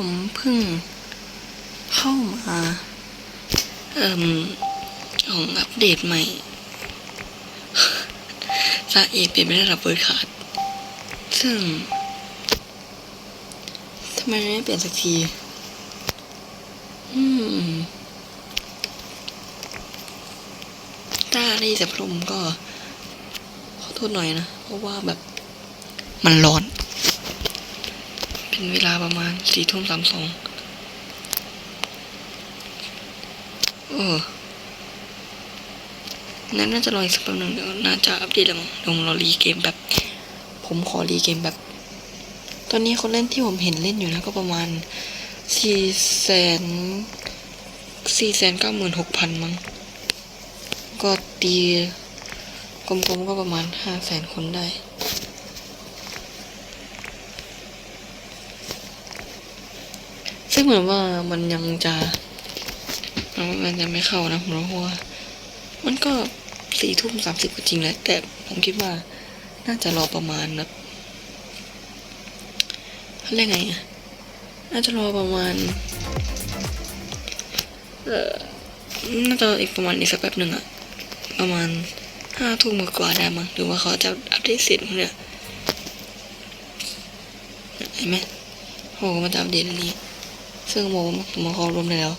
ผมเพิ่งเข้ามาเอ่มของอัปเดตใหม่ซาเอเปลี่ยนเป็นระดับเบิร์ดขาดซึ่งทำไมไม่เปลี่ยนสักทีอืมถ้าได้ยินเสียงพัดลมก็ ขอโทษหน่อยนะ เพราะว่าแบบมันร้อน เป็นเวลาประมาณสี่ทุ่มสามสองเออนั้นน่าจะรออีกสักแป๊บนึงเดี๋ยวน่าจะอัปเดตแล้วมั้งเดี๋ยวผมรอรีเกมแบบ ผมขอรีเกมแบบ ตอนนี้คนเล่นที่ผมเห็นเล่นอยู่นะก็ประมาณสี่แสนสี่แสนเก้าหมื่นหกพันมั้ง ก็ตีกลมๆก็ประมาณห้าแสนคนได้ ซึ่งเหมือนว่ามันยังจะมันยังไม่เข้านะผมรู้ว่ามันก็สี่ทุ่มสามสิบก็จริงแหละแต่ผมคิดว่าน่าจะรอประมาณแบบเรียกไงอะน่าจะรอประมาณ เอ่อน่าจะอีกประมาณอีกสักแป๊บหนึ่งอะประมาณห้าทุ่มกว่าได้มั้งหรือว่าเขาจะอัปเดตเสร็จมั้งเนี่ยเห็นไหมโหมันจะอัปเดตอันนี้ ซึ่งโมผมมาเขารวมแล้ว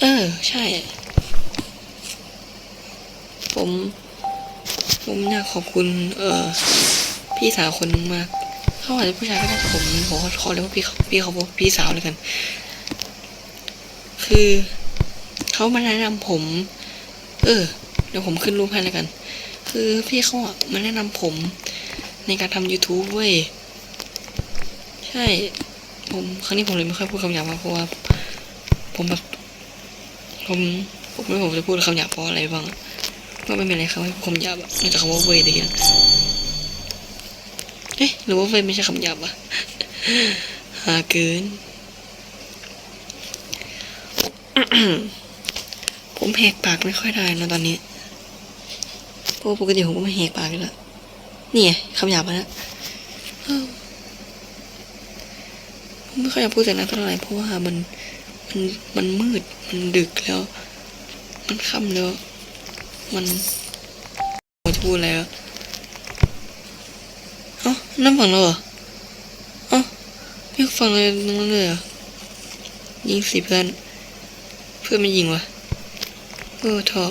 เออ ใช่ ผม ผมอยากขอบคุณ เออพี่สาวคนนึงมากเขาอาจจะผู้ชายก็ได้ผมผมขอขอเรียกว่าพี่เขาพี่เขาพี่สาวเลยกัน คือเขามาแนะนำผม เออ เดี๋ยวผมขึ้นรูปให้แล้วกัน คือพี่เขาอะมาแนะนำผม ในการทำ YouTube เว้ย ใช่ ผมครั้งนี้ผมเลยไม่ค่อยพูดคำหยาบเพราะว่า ผมแบบ ผมผมไม่รู้ผมจะพูดคำหยาบเพราะอะไรบ้าง ก็ไม่มีอะไรครับให้คำหยาบนอกจากคำว่าเว้ยอะไรอย่างเงี้ยเอ๊ะหรือว่าเว้ยไม่ใช่คำหยาบอะหาเกิน ผมแหกปากไม่ค่อยได้นะตอนนี้เพราะว่าปกติผมก็ไม่แหกปากแล้ว นี่ไงคำหยาบมาแล้วไม่ค่อยอยากพูดเสียงดังเท่าไหร่เพราะว่ามันมันมันมืดมันดึกแล้ว มันค่ำแล้ว มันจะพูดแล้วเอ้านั่นฝั่งเราเหรอเอ้าไม่ฝั่งเลยนั่นเลยเหรอยิงสิเพื่อนเพื่อนมันยิงวะเออเถอะ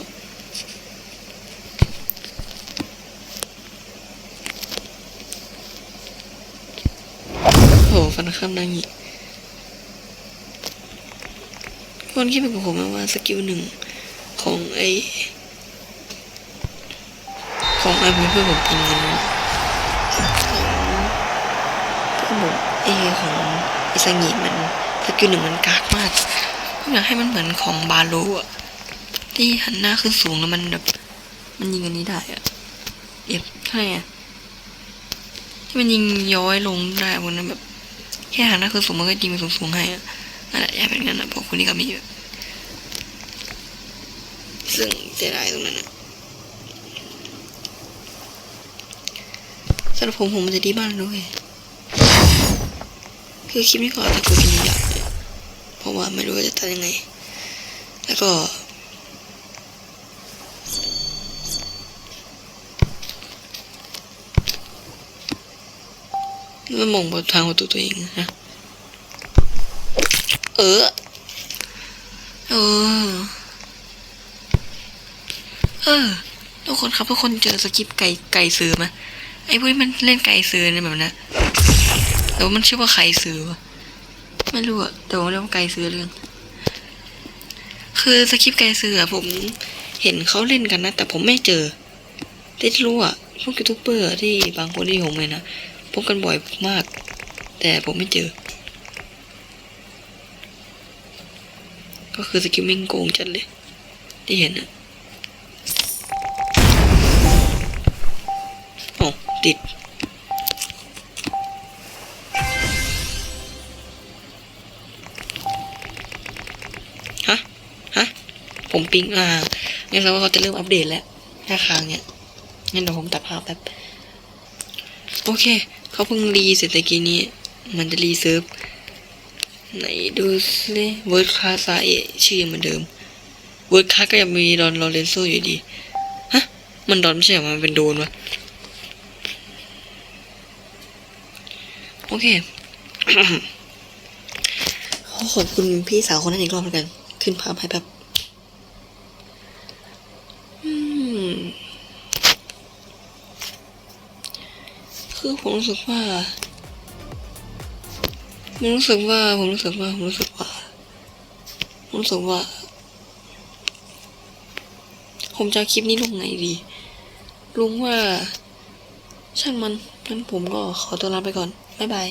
ฟันข้ามดังอีกคนคิดเป็นกับผมว่าสกิลหนึ่งของไอของไอเพื่อนผมกินเงินของเพื่อนผมเอของอิซางิมันสกิลหนึ่งมันกากมากผมอยากให้มันเหมือนของบาโลอะที่หันหน้าขึ้นสูงแล้วมันแบบมันยิงอันนี้ได้อะเอฟใช่อะที่มันยิงย้อยลงได้บนนั้นแบบ แค่หันหน้าขึ้นสูงมันก็ยิงไปสูงๆให้อะนั่นแหละอยากเป็นงั้นนะพราะคนนี้ก็มีแบบซึ่งเสียดายตรงนั้นนะสำหรับผมผมมันจะดีบ้านด้วย คือคลิปนี้ก็อาจจะคุยกันยาวเลยเพราะว่าไม่รู้ว่าจะตัดยังไง แล้วก็ มันมองบนทางประตูตัวเองนะเออเออเออทุกคนครับทุกคนเจอสกิปไก่ไก่ซื้อไหมไอ้พวกนี้มันเล่นไก่ซื้อเนี่ยแบบนั้นแต่ว่ามันชื่อว่าไข่ซื้อวะไม่รู้อะแต่ว่าเรียกว่าไก่ซื้อเรื่อง คือสกิปไก่ซื้ออะผมเห็นเขาเล่นกันนะ แต่ผมไม่เจอที่รู้อะพวกยูทูบเบอร์ที่บางคนที่ผมเลยนะ พบกันบ่อยมาก แต่ผมไม่เจอ ก็คือสกิลแม่งโกงจัดเลย ที่เห็นอะโอ๋อติดฮะฮะผมปิงอ่างั้นแสดงว่าเขาจะเริ่มอัปเดตแล้วหน้าค้างเนี่ยงั้นเดี๋ยวผมตัดภาพแบบโอเค เขาเพิ่งรีเสร็จตะกี้นี้ มันจะรีเซิร์ฟไหนดูสิเวิร์ดคลาสาเอชื่อยังเหมือนเดิมเวิร์ดคลาสก็ยังมีดอนลอเรนโซอยู่ดีฮะมันดอนไม่ใช่เหรอมันเป็นโดนวะโอเคขอขอบคุณพี่สาวคนนั้นอีกรอบแล้วกัน ขึ้นภาพให้แบบ อืม คือผมรู้สึกว่าผมรู้สึกว่าผมรู้สึกว่าผมรู้สึกว่าผมรู้สึกว่า ผมจะคลิปนี้ลงไหนดีลุงว่า ช่างมันงั้นผมก็ขอตัวลาไปก่อนบ๊ายบาย